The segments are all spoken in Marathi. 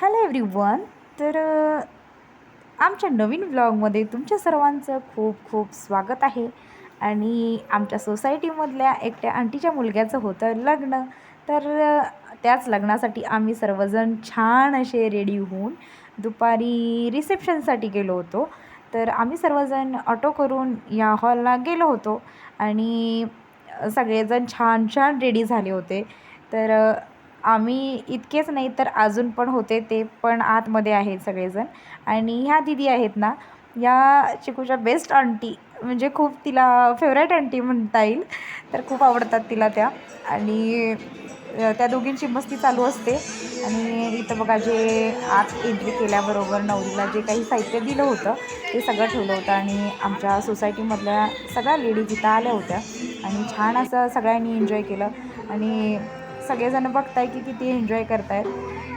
हॅलो एव्हरीवन तर आमच्या नवीन ब्लॉगमध्ये तुमच्या सर्वांचं खूप खूप स्वागत आहे. आणि आमच्या सोसायटीमधल्या एकट्या आंटीच्या मुलग्याचं होतं लग्न. तर त्याच लग्नासाठी आम्ही सर्वजण छान असे रेडी होऊन दुपारी रिसेप्शनसाठी गेलो होतो. तर आम्ही सर्वजण ऑटो करून या हॉलला गेलो होतो. आणि सगळेजण छान छान रेडी झाले होते. तर आम्ही इतकेच नाही तर अजून पण होते ते पण आतमध्ये आहेत सगळेजण. आणि ह्या दीदी आहेत ना या चिकूच्या बेस्ट आंटी म्हणजे खूप तिला फेवरेट आंटी म्हणता येईल. तर खूप आवडतात तिला त्या. आणि त्या दोघींची मस्ती चालू असते. आणि इथं बघा जे आत एंट्री केल्याबरोबर नवरीला जे काही साहित्य दिलं होतं ते सगळं ठेवलं होतं. आणि आमच्या सोसायटीमधल्या सगळ्या लेडीज इथं आल्या होत्या. आणि छान असं सगळ्यांनी एन्जॉय केलं. आणि सगळेजण बघताय की किती एन्जॉय करतायत.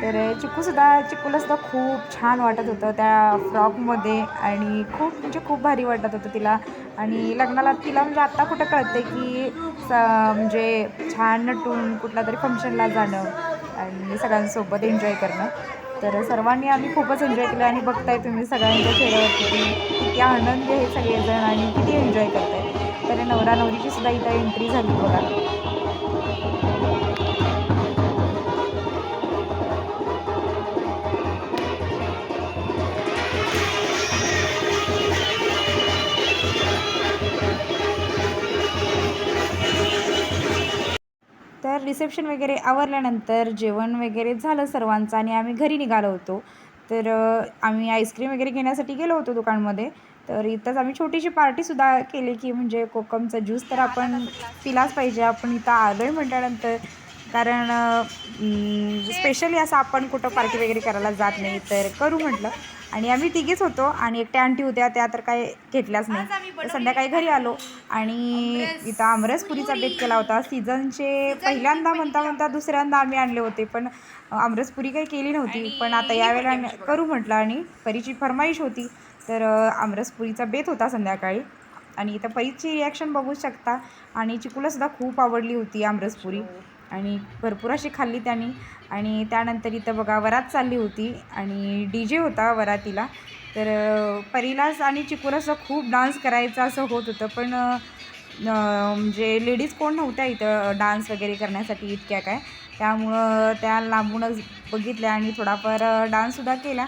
तर चिकूसुद्धा चिकूलासुद्धा खूप छान वाटत होतं त्या फ्रॉकमध्ये आणि खूप म्हणजे खूप भारी वाटत होतं तिला. आणि लग्नाला तिला म्हणजे आत्ता कुठं कळते की स म्हणजे छान नटून कुठला तरी फंक्शनला जाणं आणि सगळ्यांसोबत एन्जॉय करणं. तर सर्वांनी आम्ही खूपच एन्जॉय केलं आणि बघताय तुम्ही सगळ्यांच्या चेहऱ्यावरती किती आनंद आहे सगळेजण आणि किती एन्जॉय करताय तर नवरा नवरीची सुद्धा इथं एंट्री झाली बघा. तर रिसेप्शन वगैरे आवरल्यानंतर जेवण वगैरे झालं सर्वांचं आणि आम्ही घरी निघालो होतो. तर आम्ही आईस्क्रीम वगैरे घेण्यासाठी गेलो होतो दुकानमध्ये. तर इथंच आम्ही छोटीशी पार्टीसुद्धा केली की म्हणजे कोकमचा ज्यूस तर आपण पिलाच पाहिजे. आपण इथं आलो आहे म्हटल्यानंतर कारण स्पेशली असं आपण कुठं पार्टी वगैरे करायला जात नाही तर करू म्हटलं. आणि आम्ही तिघीच होतो आणि एकट्या आंटी होत्या त्या तर काय घेतल्याच नाही. तर संध्याकाळी घरी आलो आणि इथं आमरसपुरीचा बेत केला होता. सीझनचे पहिल्यांदा म्हणता म्हणता दुसऱ्यांदा आम्ही आणले होते पण आमरसपुरी काही केली नव्हती. पण आता यावेळेला करू म्हटलं आणि परीची फरमाईश होती. तर अ, आमरसपुरीचा बेत होता संध्याकाळी. आणि इथं परीची रिॲक्शन बघू शकता. आणि चिकूलासुद्धा खूप आवडली होती आमरसपुरी आणि भरपूर अशी खाल्ली त्यांनी. आणि त्यानंतर इथं बघा वरात चालली होती आणि डी जे होता वरातीला. तर परिलास परीलाच आणि असं खूप डान्स करायचा असं होत होतं. पण म्हणजे लेडीज कोण नव्हत्या इथं डान्स वगैरे करण्यासाठी इतक्या काय. त्यामुळं त्या लांबूनच बघितल्या आणि थोडाफार डान्ससुद्धा केला.